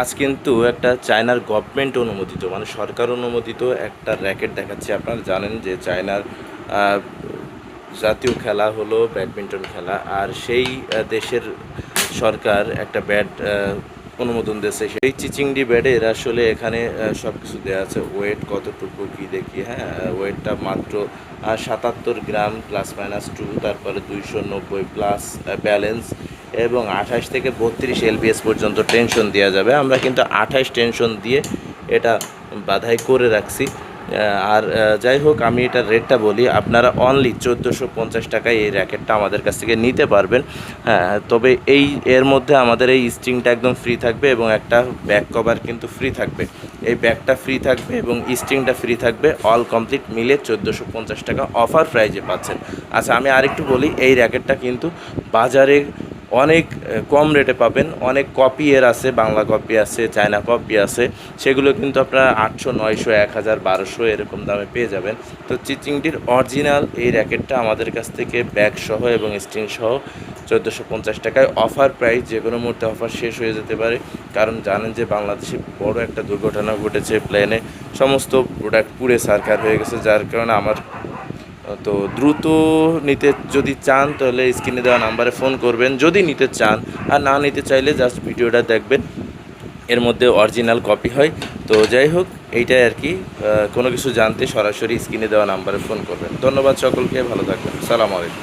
আজ কিন্তু একটা চায়নার গভর্নমেন্ট অনুমোদিত মানে সরকার অনুমোদিত একটা র্যাকেট দেখাচ্ছে। আপনারা জানেন যে চায়নার জাতীয় খেলা হলো ব্যাডমিন্টন খেলা। আর সেই দেশের সরকার একটা ব্যাট অনুমোদন দিয়েছে। সেই চিচিংডি বেডের আসলে এখানে সব কিছু দেওয়া আছে। ওয়েট কতটুকু, কী দেখি হ্যাঁ? ওয়েটটা মাত্র সাতাত্তর গ্রাম প্লাস মাইনাস টু তারপরে দুইশো নব্বই প্লাস ব্যালেন্স এবং আঠাশ থেকে বত্রিশ এলবিএস পর্যন্ত টেনশন দেওয়া যাবে। আমরা কিন্তু আঠাশ টেনশন দিয়ে এটা বাধাই করে রাখছি। আর যাই হোক, আমি এটার রেটটা বলি। আপনারা অনলি চোদ্দোশো পঞ্চাশ টাকায় এই র্যাকেটটা আমাদের কাছ থেকে নিতে পারবেন। হ্যাঁ তবে এই, এর মধ্যে আমাদের এই স্ট্রিংটা একদম ফ্রি থাকবে এবং একটা ব্যাক কভার কিন্তু ফ্রি থাকবে। এই ব্যাগটা ফ্রি থাকবে এবং স্ট্রিংটা ফ্রি থাকবে। অল কমপ্লিট মিলে চোদ্দোশো পঞ্চাশ টাকা অফার প্রাইজে পাচ্ছেন। আচ্ছা আমি আরেকটু বলি, এই র্যাকেটটা কিন্তু বাজারে অনেক কম রেটে পাবেন। অনেক কপি এর আছে, বাংলা কপি আছে চায়না কপি আছে। সেগুলো কিন্তু আপনারা আটশো, নয়শো, এক হাজার, বারোশো এরকম দামে পেয়ে যাবেন। তো চিচিংটির অরিজিনাল এই র্যাকেটটা আমাদের কাছ থেকে ব্যাগ সহ এবং স্ট্রিং সহ চোদ্দোশো পঞ্চাশ টাকায় অফার প্রাইস যে কোনো মুহূর্তে অফার শেষ হয়ে যেতে পারে। কারণ জানেন যে বাংলাদেশে বড় একটা দুর্ঘটনা ঘটেছে প্লেনে সমস্ত প্রোডাক্ট পুড়ে সারকার হয়ে গেছে। যার কারণে আমার তো দ্রুত নিতে যদি চান, তাহলে স্ক্রিনে দেওয়া নাম্বারে ফোন করবেন। যদি নিতে চান আর না নিতে চাইলে জাস্ট ভিডিওটা দেখবেন। এর মধ্যে অরিজিনাল কপি হয়। তো যাই হোক, এইটাই আর কি। কোনো কিছু জানতে সরাসরি স্ক্রিনে দেওয়া নাম্বারে ফোন করবেন। ধন্যবাদ সকলকে, ভালো থাকবেন। সালাম আলাইকুম।